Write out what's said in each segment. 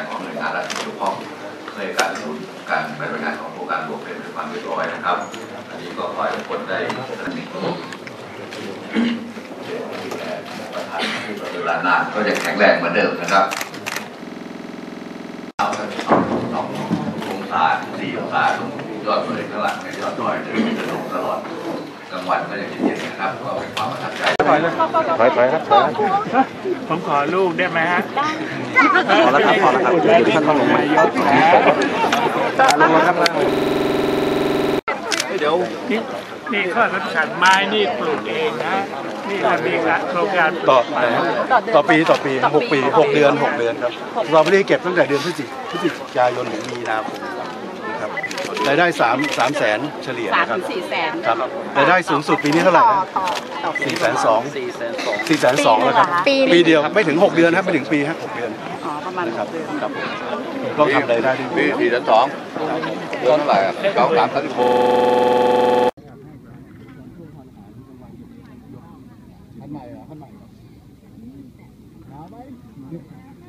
านของหน่วยงานรัฐที่เกี่ยวข้องเพื่อให้การดำเนินการบัติงานของโครงการหลวงเป็นด้วยความเรียบร้อยนะครับ อันนี้ก็ขอให้ทุกคนได้สนิทประธานที่เวลานานก็ยังแข็งแรงเหมือนเดิมนะครับเอาครับเอาเอาองศาสี่องศาตรงยอดเลยข้างหลังในยอดดอยจะจะลงตลอดกลางวันก็ยังเย็นๆนะครับ ก็เป็นความประทับใจ ถอยถอยครับถอยผมขอลูกได้ไหมฮะพอแล้วครับพอแล้วครับเดี๋ยวท่านต้องลงมาลงมาครับล่างเดี๋ยวนี่นี่ข้อสำคัญไม้นี่ปลูกเองนะนี่เรามีการโครงการต่อต่อปีต่อปีหกปีหกเดือนหกเดือนครับเราไม่ได้เก็บตั้งแต่เดือนพฤศจิพฤศจิกายนถึงมีนาคมนะค รับรายได้สามสามแสนเฉลี่ยสามนะครับถึงสี่แสนครับรายได้สูงสุดปีนี้เท่าไหร่ต่อนะต่อต่อปีสี่แสนสองสี่แสนสองสี่แสนสองแล้วครับปีหนึ่งเหรอคะปีเดียวไม่ถึงหกเดือนครับไม่ถึงปีครับหกเดือนอ๋อประมาณนะครับเดือนครับผมก็ทำรายได้ได้ดีปีสี่แสนสองเดือนเท่าไหร่อะสองสามสามสิบหกอ๋อ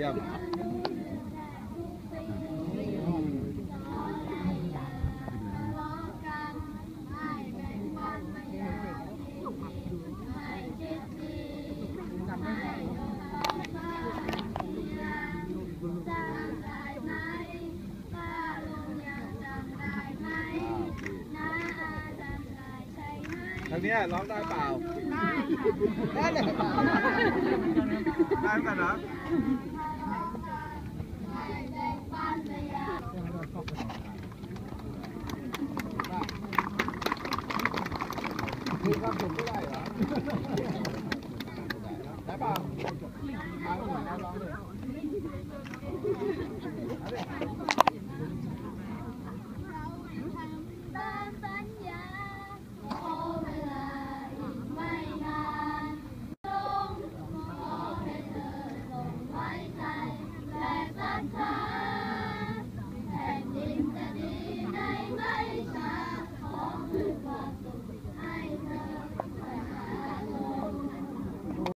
ยี่ยมทางเนี้ยร้องได้เปล่า ได้ได้ได้ป่ะนะมีความสุขไม่ได้เหรอได้เปล่าเอาหน่อยนะร้อ งเลย